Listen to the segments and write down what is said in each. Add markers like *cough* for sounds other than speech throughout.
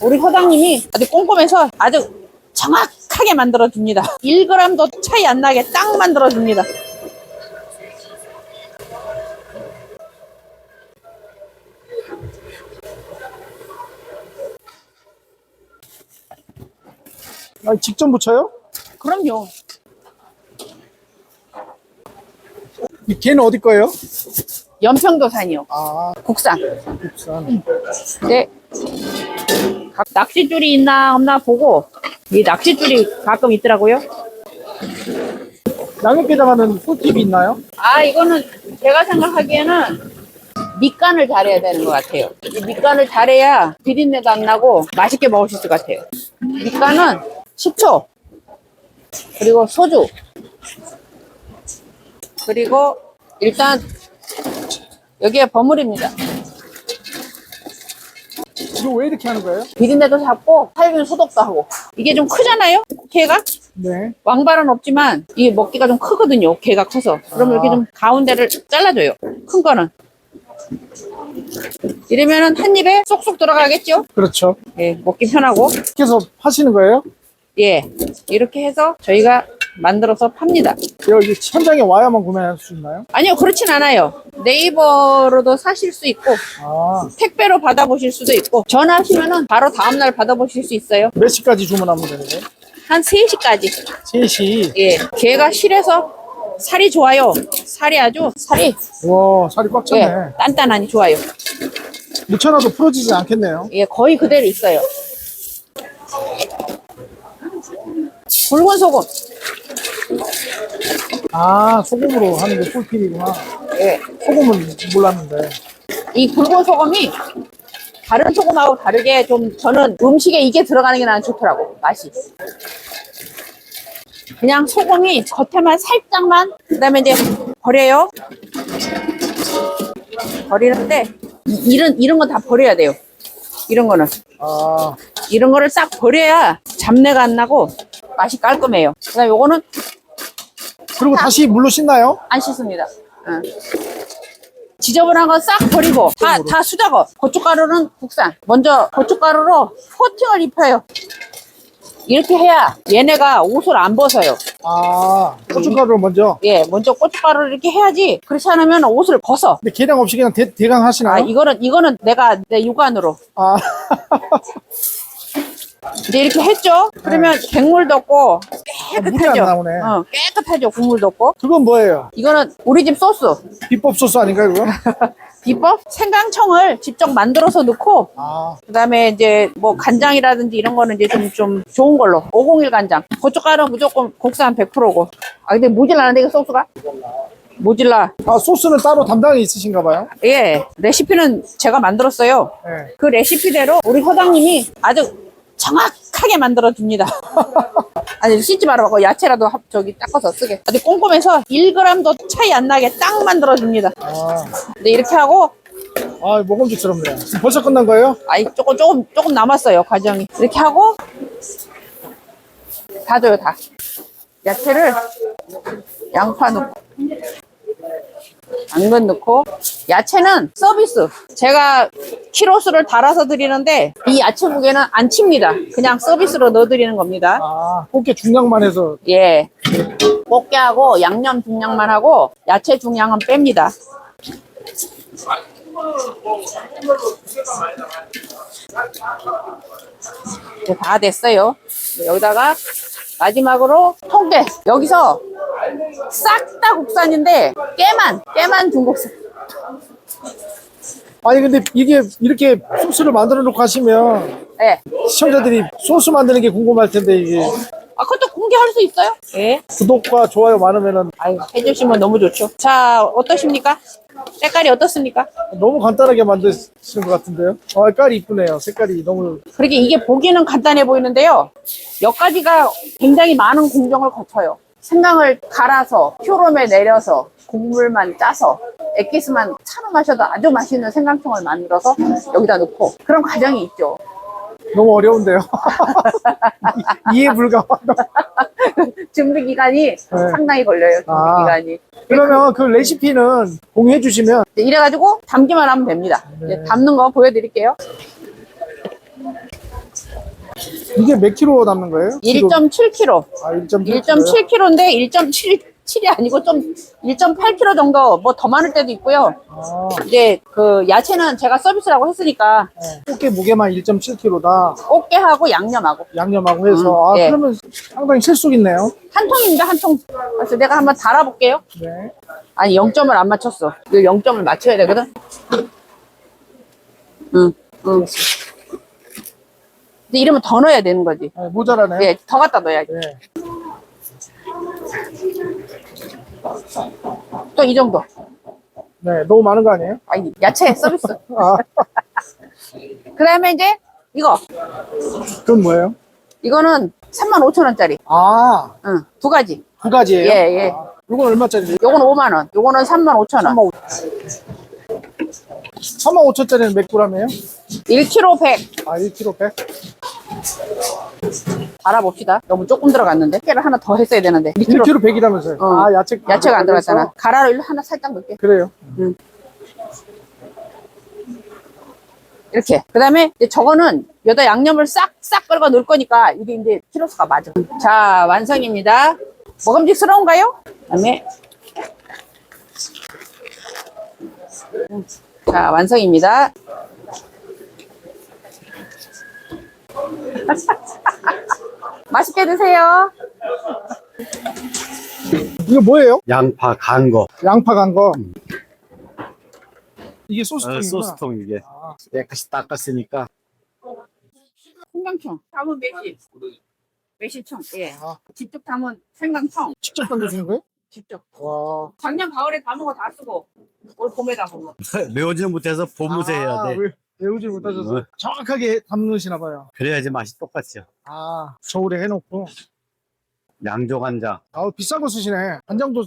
우리 사장님이 아주 꼼꼼해서 아주 정확하게 만들어줍니다. 1g도 차이 안 나게 딱 만들어줍니다. 아, 직접 붙여요? 그럼요. 이 걔는 어디 거예요? 연평도산이요. 아, 국산. 국산. 네. 각 낚싯줄이 있나 없나 보고 이 낚싯줄이 가끔 있더라고요. 양육 게장하는 꿀팁이 있나요? 아 이거는 제가 생각하기에는 밑간을 잘해야 되는 것 같아요. 이 밑간을 잘해야 비린내도 안 나고 맛있게 먹을 수 있을 것 같아요. 밑간은 식초 그리고 소주 그리고 일단 여기에 버무립니다. 이거 왜 이렇게 하는 거예요? 비린내도 잡고 살균 소독도 하고 이게 좀 크잖아요? 개가 네. 왕발은 없지만 이게 먹기가 좀 크거든요. 개가 커서. 그러면 아. 이렇게 좀 가운데를 잘라줘요. 큰 거는. 이러면은 한 입에 쏙쏙 들어가겠죠? 그렇죠. 예, 먹기 편하고. 해서 파시는 거예요? 예, 이렇게 해서 저희가 만들어서 팝니다. 여기 현장에 와야만 구매할 수 있나요? 아니요, 그렇진 않아요. 네이버로도 사실 수 있고, 아, 택배로 받아보실 수도 있고, 전화하시면은 바로 다음날 받아보실 수 있어요. 몇 시까지 주문하면 되는 거예요? 한 3시까지. 3시. 예, 개가 실해서 살이 좋아요. 살이 아주, 살이, 와, 살이 꽉 예, 찼네. 단단하니 좋아요. 묻혀놔도 풀어지지 않겠네요. 예, 거의 그대로 있어요. 붉은 소금. 아, 소금으로 하는 게 꿀팁이구나. 예. 소금은 몰랐는데. 이 굵은 소금이 다른 소금하고 다르게 좀 저는 음식에 이게 들어가는 게 나는 좋더라고. 맛이. 그냥 소금이 겉에만 살짝만 그다음에 이제 버려요. 버리는데 이- 이런 이런 건 다 버려야 돼요. 이런 거는 아, 이런 거를 싹 버려야 잡내가 안 나고 맛이 깔끔해요. 그다음 요거는 그리고 다시 물로 씻나요? 안 씻습니다. 응. 지저분한 건 싹 버리고 다, 다 수작업. 고춧가루는 국산. 먼저 고춧가루로 코팅을 입혀요. 이렇게 해야 얘네가 옷을 안 벗어요. 아, 고춧가루를 먼저. 예, 먼저 고춧가루를 이렇게 해야지. 그렇지 않으면 옷을 벗어. 근데 계량 없이 그냥 대, 대강 아, 하시나요? 이거는, 이거는 내가 내 육안으로. 아, *laughs* 이제 이렇게 했죠? 그러면 갱물도 없고 물이 안 깨끗하죠? 나오네. 어, 깨끗하죠? 국물도 없고. 그건 뭐예요? 이거는 우리 집 소스. 비법 소스 아닌가요, 그거? *laughs* 비법? 생강청을 직접 만들어서 넣고 아, 그다음에 이제 뭐 간장이라든지 이런 거는 이제 좀 좀 좋은 걸로 501 간장 고춧가루 무조건 국산 100%고 아 근데 모질라는데 이거 소스가 모질라 아, 소스는 따로 담당이 있으신가 봐요? 예 레시피는 제가 만들었어요 네. 그 레시피대로 우리 사장님이 아주 정확하게 만들어 줍니다. *laughs* 아니 씻지 말아봐 야채라도 합- 저기 닦아서 쓰게. 아주 꼼꼼해서 1g도 차이 안 나게 딱 만들어 줍니다. 아, 근데 이렇게 하고 아 먹음직스럽네요. 지금 벌써 끝난 거예요? 아이 조금 조금 조금 남았어요 과정이. 이렇게 하고 다 줘요 다. 야채를 양파 넣고 당근 넣고 야채는 서비스. 제가 키로수를 달아서 드리는데 이 야채 무게는 안 칩니다. 그냥 서비스로 넣어 드리는 겁니다. 아, 꽃게 중량만 해서. 예. 꽃게하고 양념 중량만 하고 야채 중량은 뺍니다. 이제 다 됐어요. 여기다가 마지막으로 통깨. 여기서 싹 다 국산인데 깨만 깨만 중국산. 아니 근데 이게 이렇게 소스를 만들어 놓고 하시면 예. 시청자들이 소스 만드는 게 궁금할 텐데 이게 아 그것도 공개할 수 있어요? 예. 구독과 좋아요 많으면은 아유 해주시면 너무 좋죠. 자 어떠십니까? 색깔이 어떻습니까? 너무 간단하게 만드시는 것 같은데요? 아, 깔이 이쁘네요. 색깔이 너무 그렇게 이게 보기는 간단해 보이는데요. 몇 가지가 굉장히 많은 공정을 거쳐요. 생강을 갈아서 효름에 내려서 국물만 짜서 액기스만 차로 마셔도 아주 맛있는 생강청을 만들어서 여기다 넣고 그런 과정이 있죠. *laughs* 너무 어려운데요. *laughs* 이- 이해 불가. *laughs* 준비 기간이 상당히 걸려요. 준비 네. 아. 기간이. 그러면 그 레시피는 공유해 주시면 이래가지고 담기만 하면 됩니다. 네. 담는 거 보여드릴게요. 이게 몇 킬로 남는 거예요? 1.7kg. 아, 1.7kg. 1.7kg인데 1.7이 아니고 좀 1.8kg 정도 뭐 더 많을 때도 있고요. 아, 이제 그 야채는 제가 서비스라고 했으니까 네. 꽃게 무게만 1.7kg다. 꽃게하고 양념하고 양념하고 해서. 음, 아, 예. 그러면 상당히 실속 있네요. 한 통입니다 한 통. 그래서 내가 한번 달아볼게요. 네. 아니 0점을 안 맞췄어. 이거 0점을 맞춰야 되거든. 응, 응. 근데 이러면 더 넣어야 되는 거지. 네, 모자라네요. 예, 더 갖다 넣어야지. 네. 또 이 정도. 네, 너무 많은 거 아니에요? 아니 야채 서비스. *laughs* 아, *laughs* 그 다음에 이제 이거. 그건 뭐예요? 이거는 35,000원짜리. 아, 응, 두 가지. 두 가지예요? 예, 예. 아, 이건 얼마짜리예요? 요거는 5만원. 요거는 35,000원. 35,000짜리는 몇 g이에요? 1kg 100. 아, 1kg 100? 알아봅시다. 너무 조금 들어갔는데. 깨를 하나 더 했어야 되는데. 1kg. 1kg 100이라면서요? 어. 아, 야채. 야채가 안 그래서? 들어갔잖아. 가라로 일로 하나 살짝 넣을게. 그래요. 이렇게. 그 다음에 저거는 여기다 양념을 싹싹 긁어 넣을 거니까 이게 이제 키로수가 맞아. 자, 완성입니다. 먹음직스러운가요? 그 다음에. 음, 자, 완성입니다. *laughs* 맛있게 드세요. 이거 뭐예요? 양파 간 거. 양파 간 거. 이게 소스통이구나. 어, 소스통 이게. 아, 깨끗이 닦았으니까. 생강청. 담은 매실. 매실청. 예. 아. 직접 담은 생강청. 직접 던져주는 거예요? 직접. 와. 작년 가을에 담은 거 다 쓰고 올 봄에 담은 거. *laughs* 매우지 못해서 봄무새 해야 돼. 왜, 외우지 못하셔서 어. 정확하게 담으시나 봐요. 그래야지 맛이 똑같죠. 아, 겨울에 해놓고. 양조 간장. 아, 비싼 거 쓰시네. 간장도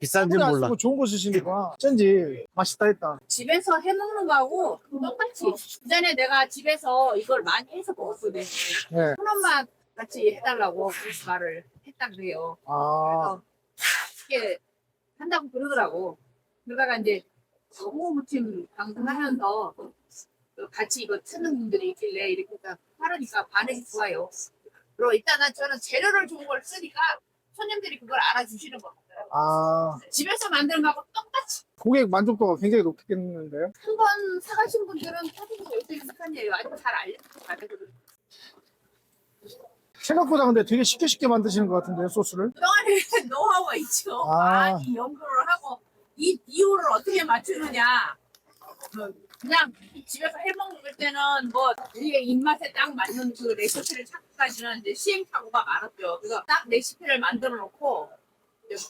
비싼지 아무리 안 몰라. 쓰고 좋은 거 쓰시니까 어쩐지 맛있다 했다. 집에서 해 먹는 거하고 똑같이. 그전에 내가 집에서 이걸 많이 해서 먹었거든. 네. 큰 엄마 같이 해달라고 그래서 말을 했다 그래요. 아, 그래서 이렇게 한다고 그러더라고. 그러다가 이제 홍어 무침 방송하면서 그 같이 이거 쓰는 분들이 있길래 이렇게 딱 하려니까 반응이 좋아요. 그리고 일단은 저는 재료를 좋은 걸 쓰니까 손님들이 그걸 알아주시는 거 같아요. 아, 집에서 만드는 거하고 똑같이 고객 만족도가 굉장히 높겠는데요? 한 번 사가신 분들은 사진이 열심히 편이에요. 아주 잘 알려주고 생각보다 근데 되게 쉽게 쉽게 만드시는 것 같은데요, 소스를? 그동안에 *laughs* 노하우가 있죠. 아. 많이 연구를 하고 이 비율을 어떻게 맞추느냐. 그 그냥 집에서 해 먹을 때는 뭐 우리의 입맛에 딱 맞는 그 레시피를 찾기까지는 이제 시행착오가 많았죠. 그래서 딱 레시피를 만들어 놓고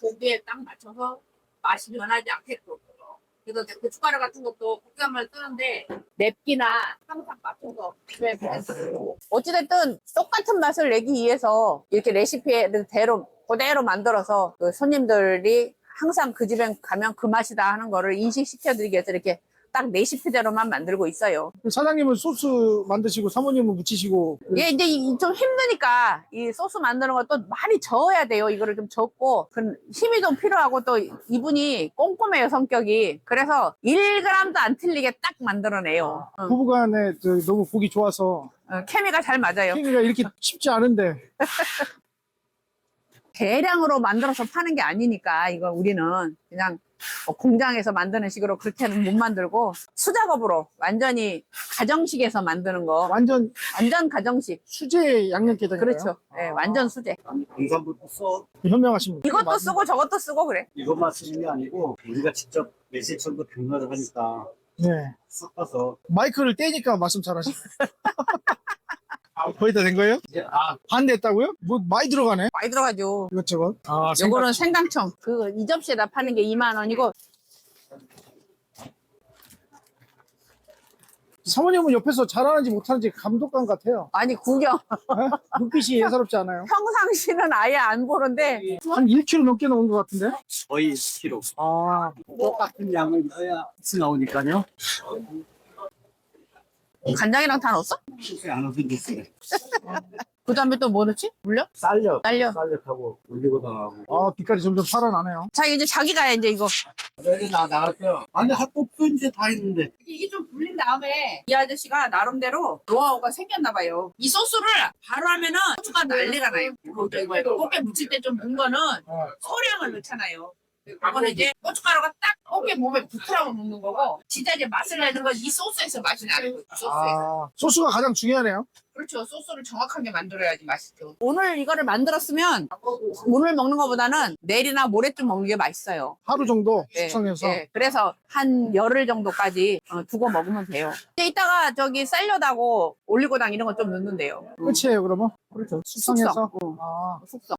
고기에 딱 맞춰서 맛이 변하지 않게끔. 그래서 고춧가루 같은 것도 국간만 쓰는데 맵기나 항상 맞춰서 집에 보냈어요. 어찌됐든 똑같은 맛을 내기 위해서 이렇게 레시피대로 그대로 만들어서 그 손님들이 항상 그 집에 가면 그 맛이다 하는 거를 인식시켜드리기 위해서 이렇게 딱 레시피대로만 만들고 있어요. 사장님은 소스 만드시고 사모님은 무치시고 이게 이제 이- 좀 힘드니까 이 소스 만드는 것도 많이 저어야 돼요. 이거를 좀 적고 그 힘이 좀 필요하고 또 이분이 꼼꼼해요 성격이. 그래서 1g도 안 틀리게 딱 만들어내요. 응. 부부간에 저 너무 보기 좋아서 어, 케미가 잘 맞아요. 케미가 이렇게 쉽지 않은데 *laughs* 대량으로 만들어서 파는 게 아니니까 이거 우리는 그냥 뭐 공장에서 만드는 식으로 그렇게는 못 만들고 수작업으로 완전히 가정식에서 만드는 거 완전 완전 가정식 수제 양념게장이에요. 그렇죠 예, 완전 수제 공산부터 써. 현명하신 분. 이것도 쓰고 저것도 쓰고 그래 이것만 쓰는 게 아니고 우리가 직접 매실청도 병가를 하니까 네. 섞어서 마이크를 떼니까 말씀 잘하시네. *laughs* 아, 거의 다 된 거예요? 이제 아반 됐다고요? 뭐 많이 들어가네. 많이 들어가죠 이것저것. 아, 요거는 생강청 그거 이 접시에다 파는 게 2만 원이고 사모님은 옆에서 잘하는지 못하는지 감독관 같아요. 아니 구경 네? 눈빛이 *laughs* 예사롭지 않아요. 평상시는 아예 안 보는데 한 1kg 넘게 나온 것 같은데? 거의 1kg. 아, 똑같은 양을 넣어야 스 나오니까요. 간장이랑 다 넣었어? 안 넣어도 됐어요. 그 다음에 또 뭐 넣지? 물려? 쌀력. 딸려. 쌀력하고 올리고당하고. 아, 빛깔이 점점 살아나네요. 자, 이제 자기가 이제 이거. 여기 나 나갔어요. 아니 할법도 이제 다 있는데. 이게 좀 불린 다음에 이 아저씨가 나름대로 노하우가 생겼나 봐요. 이 소스를 바로 하면은 고추가 난리가 나요. 이거 이거 꽃게 무칠 때좀문 거는 어. 소량을 넣잖아요. 그거는 이제 고춧가루가 딱 꽃게 몸에 붙으라고 넣는 거고 진짜 이제 맛을 내는 건 이 소스에서 맛이 나는 거죠. 소스에서. 아, 소스가 가장 중요하네요. 그렇죠. 소스를 정확하게 만들어야지 맛있죠. 오늘 이거를 만들었으면 오늘 먹는 것보다는 내일이나 모레쯤 먹는 게 맛있어요. 하루 정도 예, 숙성해서. 예. 그래서 한 열흘 정도까지 어, 두고 먹으면 돼요. 근데 이따가 저기 쌀려다고 올리고당 이런 거 좀 넣는데요. 끝이에요, 그러면? 그렇죠. 숙성해서? 숙성. 어, 아, 숙성.